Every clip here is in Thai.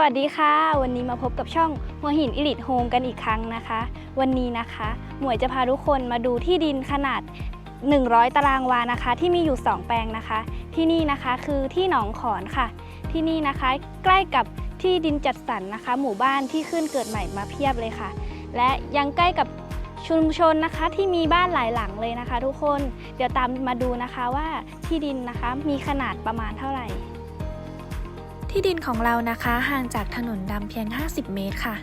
วัสดีค่ะ วันนี้มาพบกับช่องหัวหินอิลิทโฮมกันอีกครั้งนะคะ วันนี้นะคะ หมวยจะพาทุกคนมาดูที่ดินขนาด 100 ตารางวานะคะ ที่มีอยู่ 2 แปลงนะคะ ที่นี่นะคะคือที่หนองขอนค่ะ ที่นี่นะคะใกล้กับที่ดินจัดสรรนะคะ หมู่บ้านที่ขึ้นเกิดใหม่มาเพียบเลยค่ะ และยังใกล้กับชุมชนนะคะที่มีบ้านหลายหลังเลยนะคะ ทุกคนเดี๋ยวตามมาดูนะคะว่าที่ดินนะคะมีขนาดประมาณเท่าไหร่ ที่ดินของเรานะคะห่างจากถนนดำเพียง 50 เมตรค่ะ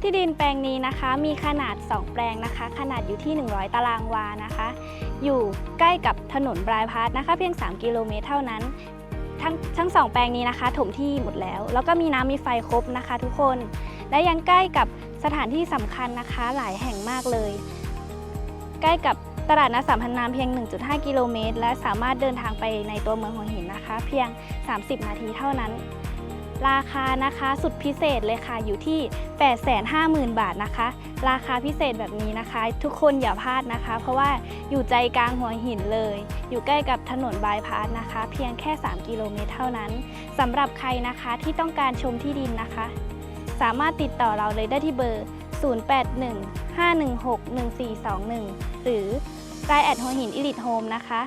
ที่ดินแปลงนี้นะคะมีขนาด 2 แปลงนะคะ ขนาดอยู่ที่ 100 ตารางวานะคะ อยู่ใกล้กับถนนบรายพาสนะคะ เพียง 3 กิโลเมตรเท่านั้น ทั้งทั้งสองแปลงนี้นะคะ ถมที่หมดแล้ว แล้วก็มีน้ำมีไฟครบนะคะ ทุกคน และยังใกล้กับสถานที่สำคัญนะคะ หลายแห่งมากเลย ใกล้กับ ตลาดนัดสัมพันธ์น้ำเพียง 1.5 กิโลเมตร และสามารถเดินทางไปในตัวเมืองหัวหินนะคะ เพียง 30 นาทีเท่านั้น ราคานะคะสุดพิเศษเลยค่ะอยู่ที่ 850,000 บาทนะคะ ราคาพิเศษแบบนี้นะคะ ทุกคนอย่าพลาดนะคะ เพราะว่าอยู่ใจกลางหัวหินเลย อยู่ใกล้กับถนนบายพาสนะคะ เพียงแค่ 3 กิโลเมตรเท่านั้นสำหรับใครนะคะที่ต้องการชมที่ดินนะคะ สามารถติดต่อเราเลยได้ที่เบอร์ 0815161421 หรือ l ายแอดหัวหินอิลิทโฮมนะคะ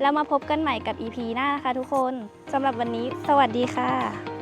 แล้วมาพบกันใหม่กับ EP หน้านะคะทุกคนสำหรับวันนี้ สวัสดีค่ะ